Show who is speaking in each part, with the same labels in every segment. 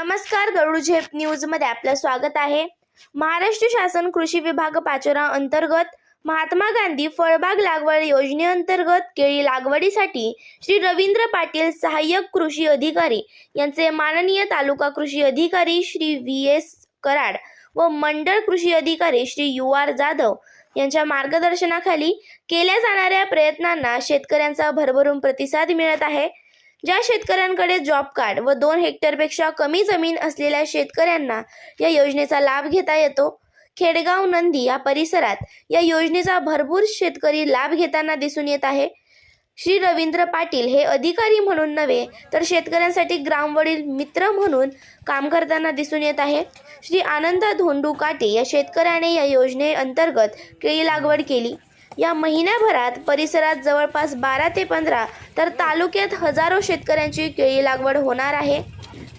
Speaker 1: नमस्कार गरुड झेप न्यूजमध्ये आपलं स्वागत आहे. महाराष्ट्र शासन कृषी विभाग पाचोरा अंतर्गत महात्मा गांधी फळबाग लागवड योजनेअंतर्गत केळी लागवडीसाठी श्री रवींद्र पाटील सहाय्यक कृषी अधिकारी यांचे माननीय तालुका कृषी अधिकारी श्री व्ही एस कराड व मंडळ कृषी अधिकारी श्री यू आर जाधव यांच्या मार्गदर्शनाखाली केल्या जाणाऱ्या प्रयत्नांना शेतकऱ्यांचा भरभरून प्रतिसाद मिळत आहे. ज्या शेतकऱ्यांकडे जॉब कार्ड व दोन हेक्टरपेक्षा कमी जमीन असलेल्या शेतकऱ्यांना या योजनेचा लाभ घेता येतो. खेडगाव नंदी या परिसरात या योजनेचा भरपूर शेतकरी लाभ घेताना दिसून येत आहे. श्री रवींद्र पाटील हे अधिकारी म्हणून नव्हे तर शेतकऱ्यांसाठी ग्रामवडील मित्र म्हणून काम करताना दिसून येत आहे. श्री आनंदा धोंडू काटे या शेतकऱ्याने या योजनेअंतर्गत केळी लागवड केली. या महिन्याभरात परिसरात जवळपास बारा ते पंधरा तर तालुक्यात हजारो शेतकऱ्यांची केळी लागवड होणार आहे.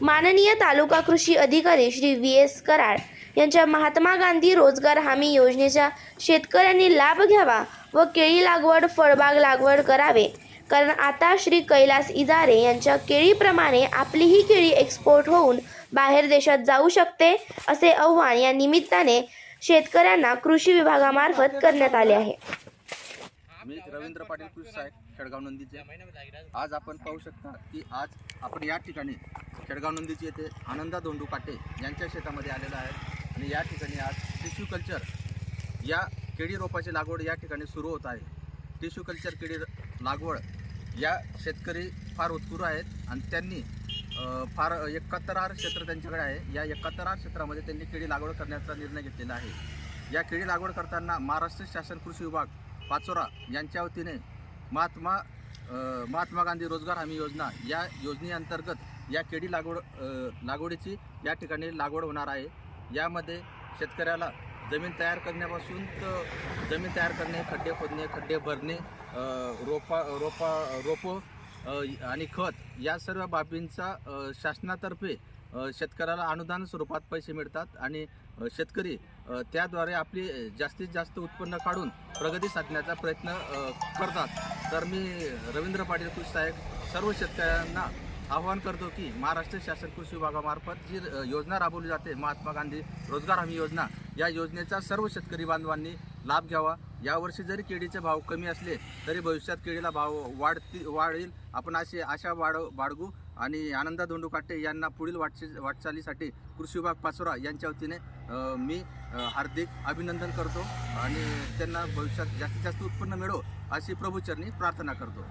Speaker 1: माननीय तालुका कृषी अधिकारी श्री व्ही एस कराड यांच्या महात्मा गांधी रोजगार हमी योजनेचा शेतकऱ्यांनी लाभ घ्यावा व केळी लागवड फळबाग लागवड करावे. कारण आता श्री कैलास इजारे यांच्या केळीप्रमाणे आपलीही केळी एक्सपोर्ट होऊन बाहेर देशात जाऊ शकते असे आव्हान या निमित्ताने शेतकऱ्यांना कृषी विभागामार्फत करण्यात आले आहे.
Speaker 2: मी रवींद्र पाटील कृषी साहेब खेडगाव नंदीचे. आज आपण पाहू शकता की आज आपण या ठिकाणी खेडगाव नंदीचे येथे आनंदा दोंडू काटे यांच्या शेतामध्ये आलेला आहे. आणि या ठिकाणी आज टिश्यू कल्चर या केळी रोपाची लागवड या ठिकाणी सुरू होत आहे. टिश्यू कल्चर केळी लागवड या शेतकरी फार उत्कृष्ट आहेत. आणि त्यांनी फार एकाहत्तर आर क्षेत्र त्यांच्याकडे आहे. या एकाहत्तर आर क्षेत्रामध्ये त्यांनी केळी लागवड करण्याचा निर्णय घेतलेला आहे. या केळी लागवड करताना महाराष्ट्र शासन कृषी विभाग पाचोरा यांच्या वतीने महात्मा महात्मा गांधी रोजगार हमी योजना या योजनेअंतर्गत या केळी लागवड लागवडीची या ठिकाणी लागवड होणार आहे. यामध्ये शेतकऱ्याला जमीन तयार करण्यापासून तर जमीन तयार करणे खड्डे खोदणे खड्डे भरणे रोपा रोपा रोपं आणि खत या सर्व बाबींचा शासनातर्फे शेतकऱ्याला अनुदान स्वरूपात पैसे मिळतात आणि शेतकरी त्याद्वारे आपली जास्तीत जास्त उत्पन्न काढून प्रगती साधण्याचा प्रयत्न करतात. तर मी रवींद्र पाटील कृषी साहेब सर्व शेतकऱ्यांना आवाहन करतो की महाराष्ट्र शासन कृषी विभागामार्फत जी योजना राबवली जाते महात्मा गांधी रोजगार हमी योजना या योजनेचा सर्व शेतकरी बांधवांनी लाभ घ्यावा. यावर्षी जरी केळीचे भाव कमी असले तरी भविष्यात केळीला भाव वाढती वाढेल. आपण अशी आशा वाढ बाळगू आणि आनंदा धोंडू काटे यांना पुढील वाटची वाटचालीसाठी कृषी विभाग पाचोरा यांच्या वतीने मी हार्दिक अभिनंदन करतो आणि त्यांना भविष्यात जास्तीत जास्त उत्पन्न मिळो अशी प्रभूचरणी प्रार्थना करतो.